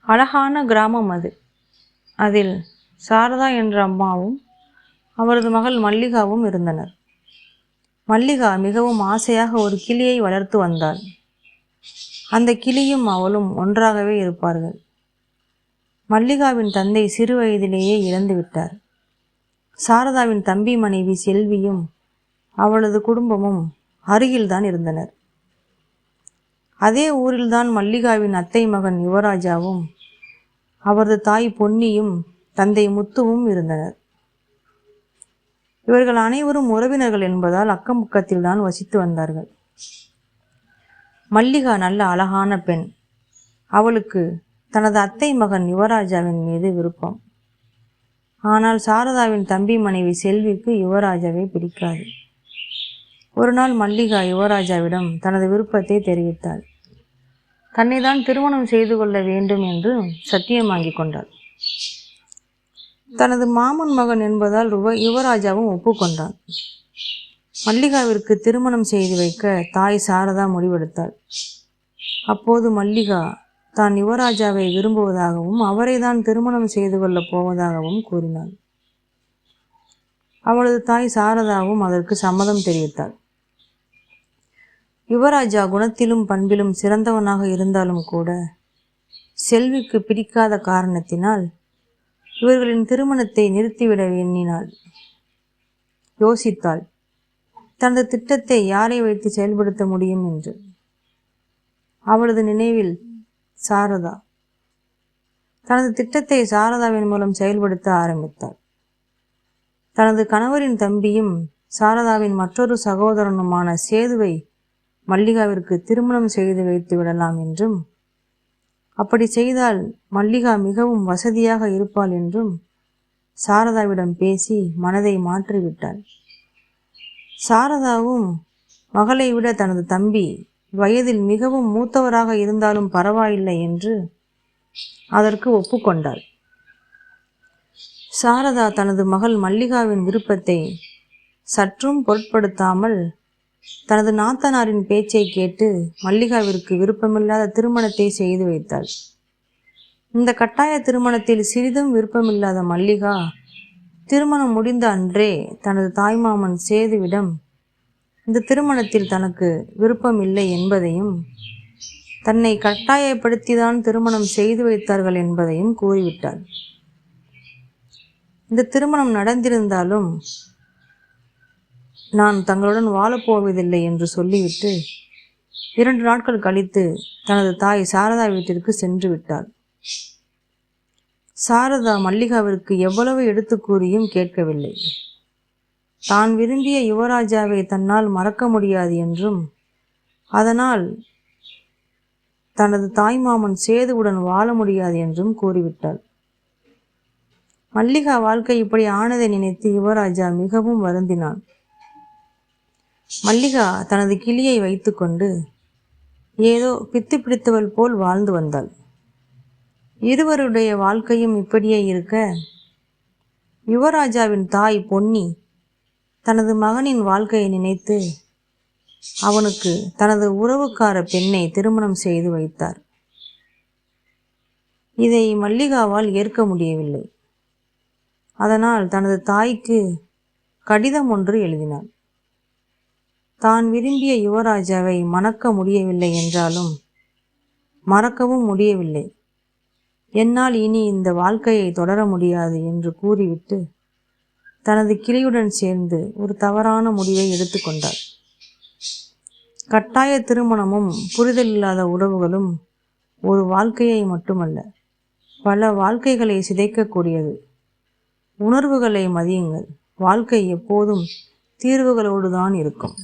அழகான கிராமம் அது. அதில் சாரதா என்ற அம்மாவும் அவரது மகள் மல்லிகாவும் இருந்தனர். மல்லிகா மிகவும் ஆசையாக ஒரு கிளியை வளர்த்து வந்தாள். அந்த கிளியும் அவளும் ஒன்றாகவே இருப்பார்கள். மல்லிகாவின் தந்தை சிறு வயதிலேயே இறந்துவிட்டார் சாரதாவின் தம்பி மனைவி செல்வியும் அவளது குடும்பமும் அருகில்தான் இருந்தனர். அதே ஊரில்தான் மல்லிகாவின் அத்தை மகன் யுவராஜாவும் அவரது தாய் பொன்னியும் தந்தை முத்துவும் இருந்தனர். இவர்கள் அனைவரும் உறவினர்கள் என்பதால் அக்கம் பக்கத்தில் தான் வசித்து வந்தார்கள். மல்லிகா நல்ல அழகான பெண். அவளுக்கு தனது அத்தை மகன் யுவராஜாவின் மீது விருப்பம். ஆனால் சாரதாவின் தம்பி மனைவி செல்விக்கு யுவராஜாவை பிடிக்காது. ஒரு நாள் மல்லிகா யுவராஜாவிடம் தனது விருப்பத்தை தெரிவித்தாள். தன்னை தான் திருமணம் செய்து கொள்ள வேண்டும் என்று சத்தியம் வாங்கி கொண்டாள். தனது மாமன் மகன் என்பதால் யுவராஜாவும் ஒப்புக்கொண்டான். மல்லிகாவிற்கு திருமணம் செய்து வைக்க தாய் சாரதா முடிவெடுத்தாள். அப்போது மல்லிகா தான் யுவராஜாவை விரும்புவதாகவும் அவரை தான் திருமணம் செய்து கொள்ளப் போவதாகவும் கூறினாள். அவளது தாய் சாரதாவும் அதற்கு சம்மதம் தெரிவித்தாள். யுவராஜா குணத்திலும் பண்பிலும் சிறந்தவனாக இருந்தாலும் கூட செல்விக்கு பிடிக்காத காரணத்தினால் இவர்களின் திருமணத்தை நிறுத்திவிட எண்ணினாள். யோசித்தாள். தனது திட்டத்தை யாரை வைத்து செயல்படுத்த முடியும் என்று. அவளது நினைவில் சாரதா. தனது திட்டத்தை சாரதாவின் மூலம் செயல்படுத்த ஆரம்பித்தாள். தனது கணவரின் தம்பியும் சாரதாவின் மற்றொரு சகோதரனுமான சேதுவை மல்லிகாவிற்கு திருமணம் செய்து வைத்து விடலாம் என்றும் அப்படி செய்தால் மல்லிகா மிகவும் வசதியாக இருப்பாள் என்றும் சாரதாவிடம் பேசி மனதை மாற்றிவிட்டாள். சாரதாவும் மகளை விட தனது தம்பி வயதில் மிகவும் மூத்தவராக இருந்தாலும் பரவாயில்லை என்று அதற்கு ஒப்புக்கொண்டாள். சாரதா தனது மகள் மல்லிகாவின் விருப்பத்தை சற்றும் பொருட்படுத்தாமல் தனது நாத்தனாரின் பேச்சை கேட்டு மல்லிகாவிற்கு விருப்பமில்லாத திருமணத்தை செய்து வைத்தாள். இந்த கட்டாய திருமணத்தில் சிறிதும் விருப்பமில்லாத மல்லிகா திருமணம் முடிந்த அன்றே தனது தாய்மாமன் சேதுவிடம் இந்த திருமணத்தில் தனக்கு விருப்பம் இல்லை என்பதையும் தன்னை கட்டாயப்படுத்திதான் திருமணம் செய்து வைத்தார்கள் என்பதையும் கூறிவிட்டாள். இந்த திருமணம் நடந்திருந்தாலும் நான் தங்களுடன் வாழப்போவதில்லை என்று சொல்லிவிட்டு இரண்டு நாட்கள் கழித்து தனது தாய் சாரதா வீட்டிற்கு சென்று விட்டாள். சாரதா மல்லிகாவிற்கு எவ்வளவு எடுத்து கூறியும் கேட்கவில்லை. தான் விரும்பிய யுவராஜாவை தன்னால் மறக்க முடியாது என்றும் அதனால் தனது தாய்மாமன் சேதுவுடன் வாழ முடியாது என்றும் கூறிவிட்டாள். மல்லிகா வாழ்க்கை இப்படி ஆனதை நினைத்து யுவராஜா மிகவும் வருந்தினான். மல்லிகா தனது கிளியை வைத்துக்கொண்டு ஏதோ பித்து பிடித்தவள் போல் வாழ்ந்து வந்தாள். இருவருடைய வாழ்க்கையும் இப்படியே இருக்க யுவராஜாவின் தாய் பொன்னி தனது மகனின் வாழ்க்கையை நினைத்து அவனுக்கு தனது உறவுக்கார பெண்ணை திருமணம் செய்து வைத்தார். இதை மல்லிகாவால் ஏற்க முடியவில்லை. அதனால் தனது தாய்க்கு கடிதம் ஒன்று எழுதினாள் தான் விரும்பிய யுவராஜாவை மணக்க முடியவில்லை என்றாலும் மறக்கவும் முடியவில்லை. என்னால் இனி இந்த வாழ்க்கையை தொடர முடியாது என்று கூறிவிட்டு தனது கிளியுடன் சேர்ந்து ஒரு தவறான முடிவை எடுத்துக்கொண்டார் கட்டாய திருமணமும் புரிதல் இல்லாத உறவுகளும் ஒரு வாழ்க்கையை மட்டுமல்ல பல வாழ்க்கைகளை சிதைக்கக்கூடியது. உணர்வுகளை மதியுங்கள். வாழ்க்கை எப்போதும் தீர்வுகளோடு தான் இருக்கும்.